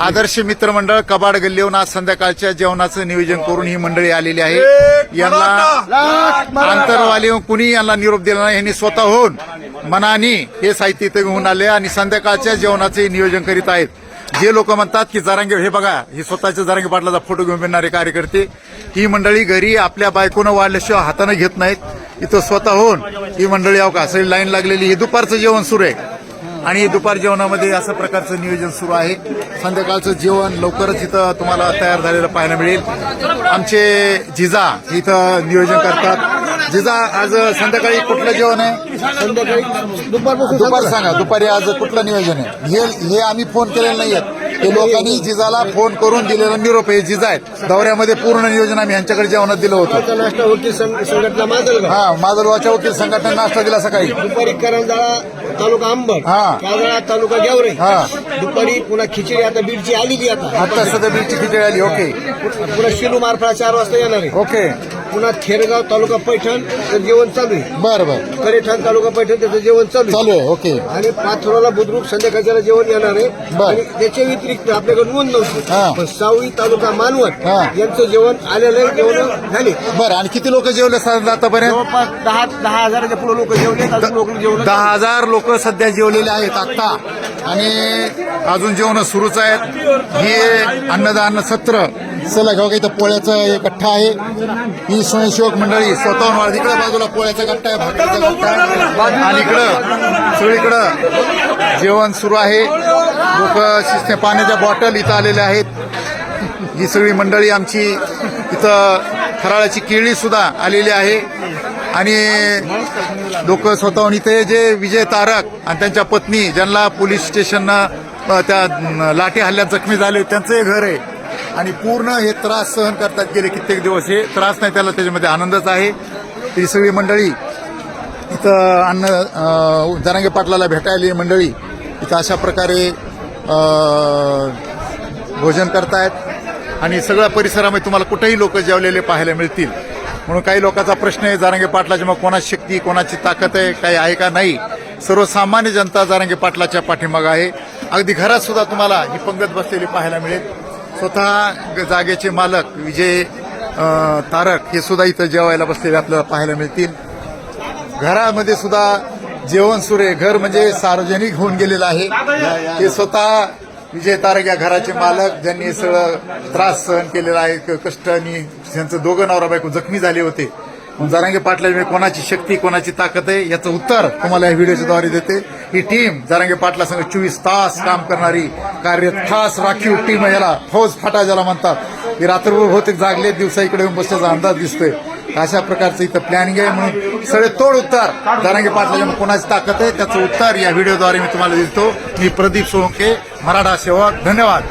आदर्श मित्रमंडळ कबाड गल्लीहून आज संध्याकाळच्या जेवणाचं नियोजन करून ही मंडळी आलेली आहे. यांना आंतरवाली कुणी यांना निरोप दिला नाही यांनी स्वतःहून मनाने हे साहित्य इथे घेऊन आले आणि संध्याकाळच्या जेवणाचे नियोजन करीत आहेत. जे लोक म्हणतात की जारांगे हे बघा ही स्वतःच्या जारांगे पाटलाचा फोटो घेऊन फिरणारे कार्यकर्ते ही मंडळी घरी आपल्या बायकोनं वाढल्याशिवाय हाताने घेत नाहीत. इथं स्वतःहून ही मंडळी अवका सगळी लाईन लागलेली हे दुपारचं जेवण सुरू आहे. आणि दुपार जेवणामध्ये अशा प्रकारचं नियोजन सुरू आहे. संध्याकाळचं जेवण लवकरच इथं तुम्हाला तयार झालेलं पाहायला मिळेल. आमचे जिजा इथं नियोजन करतात. जिजा आज संध्याकाळी कुठलं जेवण आहे? संध्याकाळी दुपारपासून दुपार सांगा. दुपारी आज कुठलं नियोजन आहे? हे हे आम्ही फोन केलेलं नाहीयेत. हे लोकांनी जिजाला फोन करून दिलेला निरोप आहे. जिजा आहेत. दौऱ्यामध्ये पूर्ण नियोजन आम्ही यांच्याकडे जेवणात दिलं होतं. नाश्ता वकील संघ- संघटना माजलगाव. हा माधलवाच्या वकील संघटनेने नाश्ता दिला सकाळी. दुपारी करंजाळा तालुका अंबड हा. काजळा तालुका गेवरे हा. दुपारी पुन्हा खिचडी आता बीडची आलेली आता. आता सध्या बीडची खिचडी आली ओके. पुन्हा शिलू मारफळा चार वाजता येणार आहे. ओके. पुन्हा थेरगाव तालुका पैठण जेवण चालू आहे. बरं बरं. कडेठाण तालुका पैठण त्याचं जेवण चालू चालू आहे ओके. आणि पाथरोला बुद्रुक संध्याकाळच्याला जेवण येणार आहे. बर. आणि त्याच्या व्यतिरिक्त आपल्याकडे नोंद हा. नव्हती पण सावळी तालुका मानवत हा. यांचं जेवण आलेलं आहे जेवण झाले. बरं आणि किती लोक जेवले साधारण आतापर्यंत? जवळपास दहा दहा हजाराच्या पुढे लोक जेवले अजून लोक जेवण दहा हजार लोक सध्या जेवलेले आहेत आता आणि अजून जेवण सुरूच आहेत. हे अन्नदान सत्र चला घेऊ इथं पोळ्याचा एक कट्टा आहे. ही स्वयंसेवक मंडळी स्वतःहून वाढ. इकडे बाजूला पोळ्याचा कट्टा आहे भाकरीचा कट्टा आहे. आणि इकडं सगळीकडं जेवण सुरू आहे. लोक शिस्ते पाण्याच्या बॉटल इथं आलेल्या आहेत. ही सगळी मंडळी आमची इथं फराळाची केळी सुद्धा आलेली आहे. आणि लोक स्वतःहून इथे जे विजय तारक आणि त्यांच्या पत्नी ज्यांना पोलीस स्टेशननं त्या लाठी हल्ल्यात जखमी झाले त्यांचं हे घर आहे. आणि पूर्ण हे त्रास सहन करतात गेले कित्येक दिवस. हे त्रास नाही त्याला त्याच्यामध्ये आनंदच आहे. ही सगळी मंडळी इथं अन्न अ, जरांगे पाटलाला भेटायली मंडळी. इथं अशा प्रकारे भोजन करतायत. आणि सगळ्या परिसरामध्ये तुम्हाला कुठेही लोक जेवलेले पाहायला मिळतील. म्हणून काही लोकांचा प्रश्न आहे जारांगे पाटलाची मग कोणाची शक्ती कोणाची ताकद आहे काही आहे का नाही? सर्वसामान्य जनता जारांगे पाटलाच्या पाठीमागं आहे. अगदी घरात सुद्धा तुम्हाला ही पंगत बसलेली पाहायला मिळेल. स्वतः ग- जागेचे मालक विजय तारक हे सुद्धा इथं जेवायला बसलेले आपल्याला पाहायला मिळतील. घरामध्ये सुद्धा जेवण सुरे घर म्हणजे सार्वजनिक होऊन गेलेलं आहे. हे स्वतः विजय तारक या घराचे मालक ज्यांनी सगळं त्रास सहन केलेला आहे कष्ट आणि त्यांचं दोघं नवरा बायको जखमी झाले होते. जरांगे पाटला कोणाची शक्ती कोणाची ताकद आहे याचं उत्तर तुम्हाला या व्हिडिओच्या द्वारे देते. ही टीम जरांगे पाटला संघ चोवीस तास काम करणारी कार्य खास राखीव टीम याला फौज फाटा ज्याला म्हणतात. ही रात्रभर बहुतेक जागले दिवसा इकडे येऊन बसल्याचा अंदाज दिसतोय. अशा प्रकारचं इथं प्लॅनिंग आहे. म्हणून सगळे तोड उत्तर दारांगे पाटलाच्या कोणाची ताकद आहे? त्याचं उत्तर या व्हिडिओद्वारे मी तुम्हाला देतो. मी प्रदीप सोळंके मराठा सेवक. धन्यवाद.